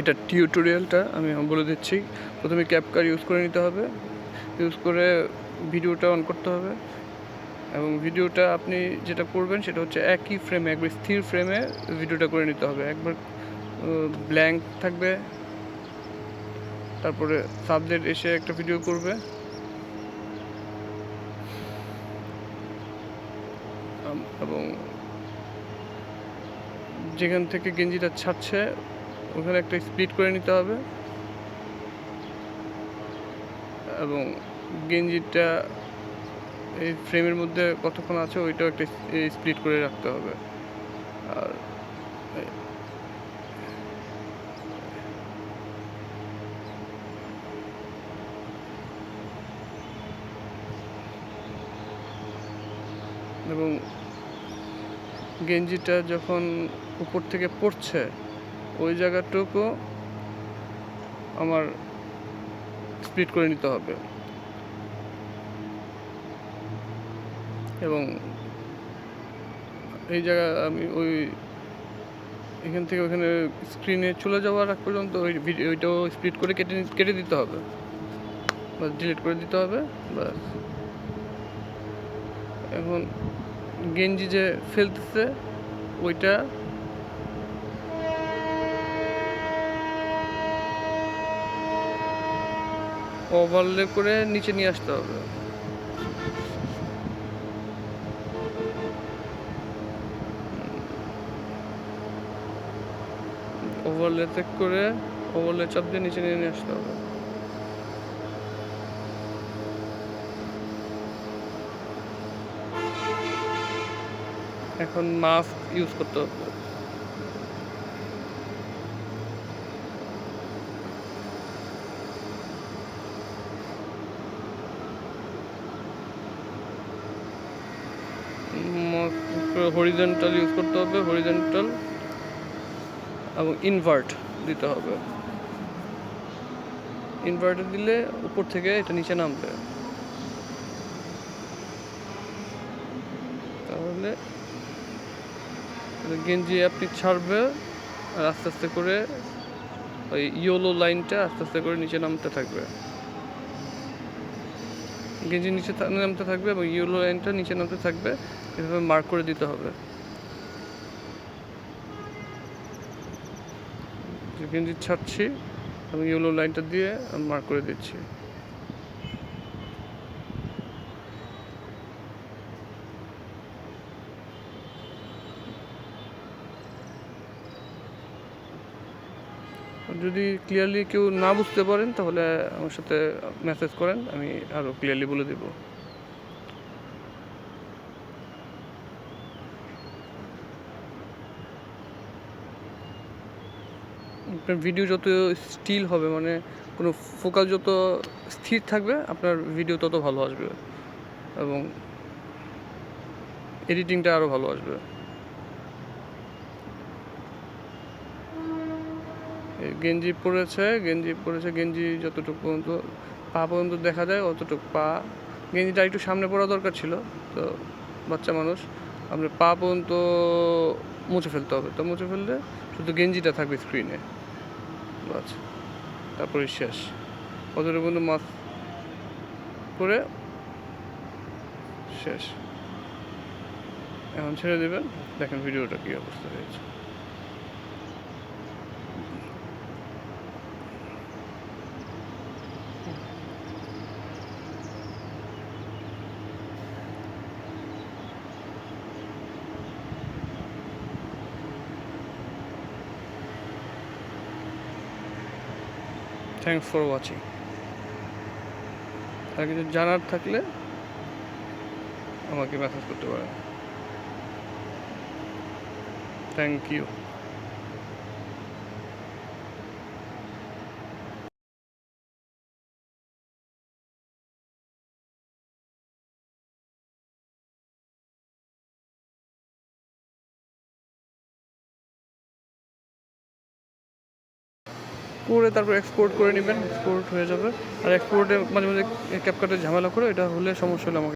এটা টিউটোরিয়ালটা আমি বলে দিচ্ছি। প্রথমে ক্যাপকার ইউজ করে নিতে হবে। ইউজ করে ভিডিওটা অন করতে হবে। এবং ভিডিওটা আপনি যেটা করবেন সেটা হচ্ছে একই ফ্রেমে একবার স্থির ফ্রেমে ভিডিওটা করে নিতে হবে। একবার ব্ল্যাঙ্ক থাকবে। তারপরে সাবজেক্ট এসে একটা ভিডিও করবে। এবং যেখান থেকে গেঞ্জিটা ছাড়ছে ওখানে একটা স্প্লিট করে নিতে হবে। এবং গেঞ্জিটা এই ফ্রেমের মধ্যে কতক্ষণ আছে ওইটাও একটা স্প্লিট করে রাখতে হবে। আর এবং গেঞ্জিটা যখন উপর থেকে পড়ছে ওই জায়গাটুকু আমার স্প্লিট করে নিতে হবে। এবং এই জায়গা আমি ওই এখান থেকে ওখানে স্ক্রিনে চলে যাওয়ার আগ পর্যন্ত ওই ভিডিও ওইটাও স্প্লিট করে কেটে কেটে দিতে হবে। বা ডিলিট করে দিতে হবে, ব্যাস। এখন গেঞ্জি যে ফেলতেছে, ওইটা ওভারলে করে নিচে নিয়ে আসতে হবে। ওভারলেতে করে ওভারলে চাপ দিয়ে নিচে নিয়ে নিয়ে আসতে হবে। এখন মাস্ক ইউজ করতে হবে। হরিজেন্টাল ইউজ করতে হবে হরিজেন্টাল এবং ইনভার্ট দিতে হবে। ইনভার্টে দিলে উপর থেকে এটা নিচে নামবে। তাহলে গেঞ্জি আপনি ছাড়বে, আর আস্তে আস্তে করে ওই ইয়েলো লাইনটা আস্তে আস্তে করে নিচে নামতে থাকবে। গেঞ্জি নিচে নামতে থাকবে এবং ইয়োলো লাইনটা নিচে নামতে থাকবে। এভাবে মার্ক করে দিতে হবে। গেঞ্জি ছাড়ছি, আমি ইয়েলো লাইনটা দিয়ে মার্ক করে দিচ্ছি। যদি ক্লিয়ারলি কেউ না বুঝতে পারেন, তাহলে আমার সাথে মেসেজ করেন, আমি আরও ক্লিয়ারলি বলে দেব। ভিডিও যত স্টিল হবে মানে কোনো ফোকাস যত স্থির থাকবে, আপনার ভিডিও তত ভালো আসবে। এবং এডিটিংটা আরও ভালো আসবে। গেঞ্জি পরেছে গেঞ্জি পরেছে, গেঞ্জি যতটুকু পর্যন্ত, পা পর্যন্ত দেখা যায়, অতটুকু পা। গেঞ্জিটা একটু সামনে পড়া দরকার ছিল, তো বাচ্চা মানুষ আপনার পা পর্যন্ত মুছে ফেলতে হবে। তো মুছে ফেললে শুধু গেঞ্জিটা থাকবে স্ক্রিনে বাস তারপরে শেষ। অতটা পর্যন্ত মাছ করে শেষ। এখন ছেড়ে দেবেন, দেখেন ভিডিওটা কী অবস্থা হয়েছে। থ্যাংকস ফর ওয়াচিং আর কিছু জানার থাকলে আমাকে মেসেজ করতে পারেন। থ্যাংক ইউ করে তারপর এক্সপোর্ট করে নেবেন এক্সপোর্ট হয়ে যাবে। আর এক্সপোর্টে মাঝে মাঝে ক্যাপকাটের ঝামেলা করে, এটা হলে সমস্যা হলে আমাকে